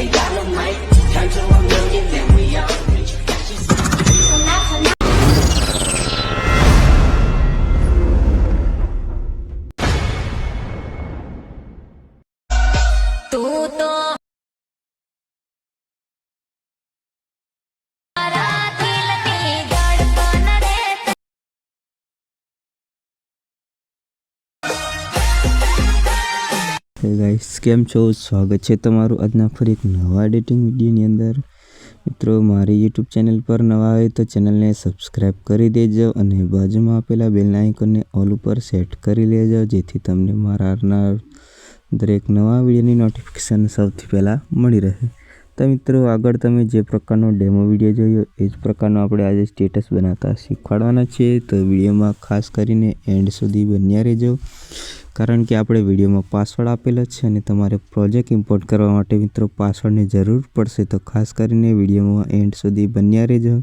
They dynamite, turn to a million, then we are. Hey guys કેમ છો? સ્વાગત છે તમારું આજના ફરી એક નવા એડિટિંગ વિડીયોની અંદર. મિત્રો, મારી યુટ્યુબ ચેનલ પર નવા આવે તો ચેનલને સબસ્ક્રાઈબ કરી દેજો અને બાજુમાં આપેલા બેલના આઇકોનને ઓલ ઉપર સેટ કરી લેજો, જેથી તમને મારા દરેક નવા વિડીયોની નોટિફિકેશન સૌથી પહેલાં મળી રહે. તો મિત્રો, આગળ તમે જે પ્રકારનો ડેમો વીડિયો જોયો, એ જ પ્રકારનો આપણે આજે સ્ટેટસ બનાવતા શીખવાડવાના છીએ. તો વિડીયોમાં ખાસ કરીને એન્ડ સુધી બન્યા રહેજો. કારણ કે આપણે વિડીયોમાં પાસવર્ડ આપેલો છે અને તમારે પ્રોજેક્ટ ઇમ્પોર્ટ કરવા માટે મિત્રો પાસવર્ડની જરૂર પડશે. તો ખાસ કરીને વિડીયોમાં એન્ડ સુધી બન્યા રહેજો.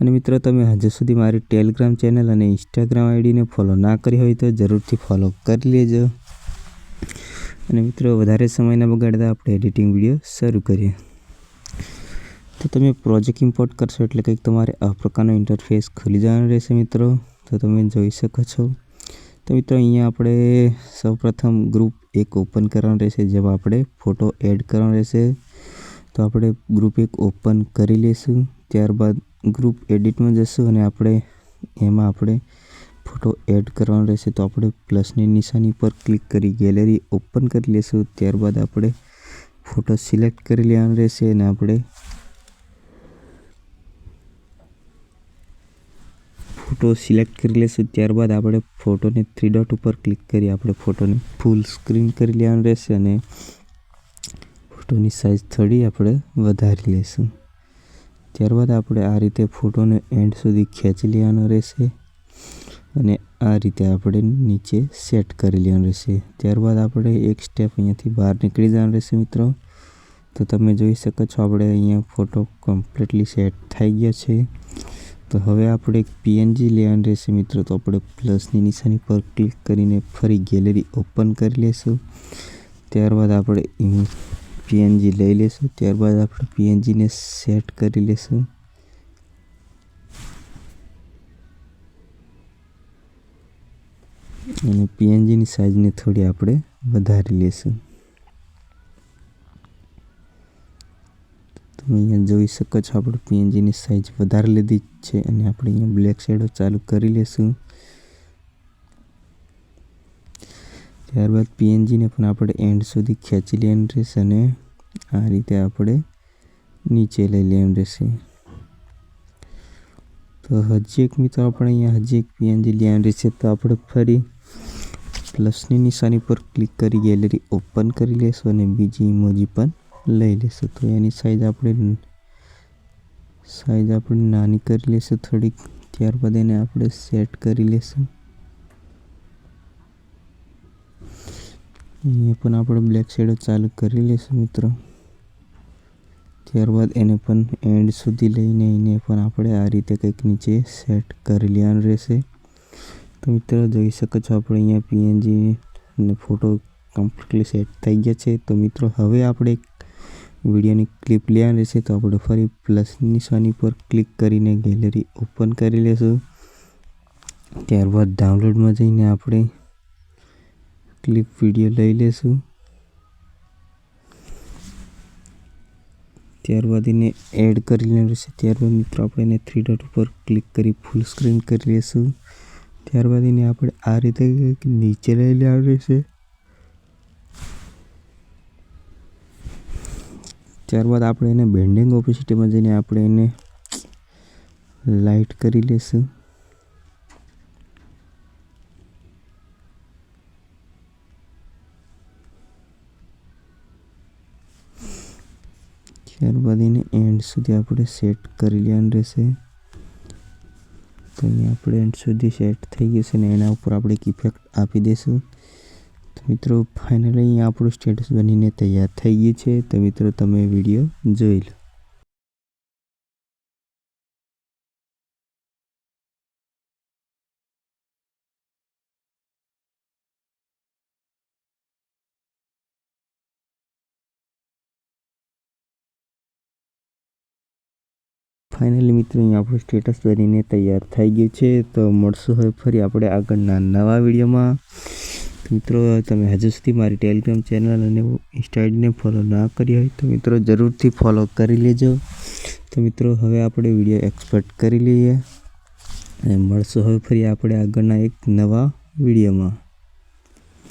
અને મિત્રો, તમે હજુ સુધી મારી ટેલિગ્રામ ચેનલ અને ઇન્સ્ટાગ્રામ આઈડીને ફોલો ના કરી હોય તો જરૂરથી ફોલો કરી લેજો. અને મિત્રો, વધારે સમય ન બગાડતા આપણે એડિટિંગ વીડિયો શરૂ કરીએ. તો તમે પ્રોજેક્ટ ઇમ્પોર્ટ કરશો એટલે કંઈક તમારે આ પ્રકારનો ઇન્ટરફેસ ખુલી જવાનો રહેશે મિત્રો. તો તમે જોઈ શકો છો. તો મિત્રો, અહીંયા આપણે સૌપ્રથમ ગ્રુપ એક ઓપન કરવાનું રહેશે, જેમાં આપણે ફોટો એડ કરવાનો રહેશે. તો આપણે ગ્રુપ એક ઓપન કરી લઈશું, ત્યારબાદ ગ્રુપ એડિટમાં જશું અને આપણે એમાં આપણે ફોટો એડ કરવાનો રહેશે. તો આપણે પ્લસની નિશાની પર ક્લિક કરી ગેલેરી ઓપન કરી લઈશું, ત્યારબાદ આપણે ફોટો સિલેક્ટ કરી લેવાનો રહેશે અને આપણે ફોટો સિલેક્ટ કરી લઈશું ત્યારબાદ આપણે ફોટોને થ્રી ડોટ ઉપર ક્લિક કરી આપણે ફોટોને ફૂલ સ્ક્રીન કરી લેવાનું રહેશે અને ફોટોની સાઇઝ થોડી આપણે વધારી લઈશું ત્યારબાદ આપણે આ રીતે ફોટોને એન્ડ સુધી ખેંચી લેવાનો રહેશે અને આ રીતે આપણે નીચે સેટ કરી લેવાનું રહેશે. ત્યારબાદ આપણે એક સ્ટેપ અહીંયાથી બહાર નીકળી જવાનું રહેશે મિત્રો. તો તમે જોઈ શકો છો, આપણે અહીંયા ફોટો કમ્પ્લીટલી સેટ થઈ ગયો છે. તો હવે આપણે એક પીએનજી લેવાનું રહેશે મિત્રો. તો આપણે પ્લસની નિશાની પર ક્લિક કરીને ફરી ગેલેરી ઓપન કરી લેશું. ત્યારબાદ આપણે પીએનજી લઈ લેશું. ત્યારબાદ આપણે પીએનજીને સેટ કરી લેશું. અને પીએનજીની સાઇઝને થોડી આપણે વધારી લેશું. તમે અહીંયા જોઈ શકો છો, આપણે પીએનજીની સાઇઝ વધારે લીધી છે અને આપણે અહીંયા બ્લેક શેડો ચાલુ કરી લેશું. ત્યારબાદ પીએનજીને પણ આપણે એન્ડ સુધી ખેંચી લેવાનું રહેશે અને આ રીતે આપણે નીચે લઈ લેવાનું રહેશે. તો હજી એક મિત્રો આપણે અહીંયા હજી એક પીએનજી લેવાનું રહેશે, તો આપણે ફરી પ્લસની નિશાની પર ક્લિક કરી ગેલેરી ઓપન કરી લેશું અને બીજી ઇમોજી પણ લઈ લેશું તો એની સાઈઝ આપણે સાઈઝ આપણે નાની કરી લેશું થોડીક, ત્યારબાદ એને આપણે સેટ કરી લેશું. અહીંયા પણ આપણે બ્લેક શેડો ચાલુ કરી લેશું મિત્રો. ત્યારબાદ એને પણ એન્ડ સુધી લઈને એને પણ આપણે આ રીતે કંઈક નીચે સેટ કરી લેવાનું રહેશે. તો મિત્રો જોઈ શકો છો આપણે અહીંયા પીએનજી અને ફોટો કમ્પ્લીટલી સેટ થઈ ગયા છે. તો મિત્રો હવે આપણે વિડીયોની ક્લિપ લેવાની રહેશે તો આપણે ફરી પ્લસ નિશાની પર ક્લિક કરીને ગેલેરી ઓપન કરી લેશું. ત્યારબાદ ડાઉનલોડમાં જઈને આપણે ક્લિપ વીડિયો લઈ લેશું. ત્યારબાદ એને એડ કરી લેવાનું રહેશે ત્યારબાદ મિત્રો આપણે એને થ્રી ડોટ ઉપર ક્લિક કરી ફૂલ સ્ક્રીન કરી લેશું. ત્યારબાદ એને આપણે આ રીતે નીચે લઈ લેવાનું રહેશે ત્યારબાદ આપણે એને બેન્ડિંગ ઓપોસિટીમાં જઈને આપણે એને લાઇટ કરી લેશું. ત્યારબાદ એને એન્ડ સુધી આપણે સેટ કરી લેવાનું રહેશે. તો અહીંયા આપણે એન્ડ સુધી સેટ થઈ ગયું છે ને એના ઉપર આપણે એક ઇફેક્ટ આપી દઈશું મિત્રો ફાઇનલી અહીંયા આપણું સ્ટેટસ બનીને તૈયાર થઈ ગયું છે. તો મિત્રો, તમે વીડિયો જોઈ લો. ફાઇનલી મિત્રો, અહીંયા આપણું સ્ટેટસ બનીને તૈયાર થઈ ગયું છે. તો મળશું હવે ફરી આપણે આગળના નવા વિડીયોમાં તો મિત્રો, તમે હજુ સુધી મારી ટેલિગ્રામ ચેનલ અને ઇન્સ્ટાઇડને ફોલો ના કરી હોય તો મિત્રો જરૂરથી ફોલો કરી લેજો. તો મિત્રો, હવે આપણે વીડિયો એક્સપર્ટ કરી લઈએ અને મળશું હવે ફરી આપણે આગળના એક નવા વિડીયોમાં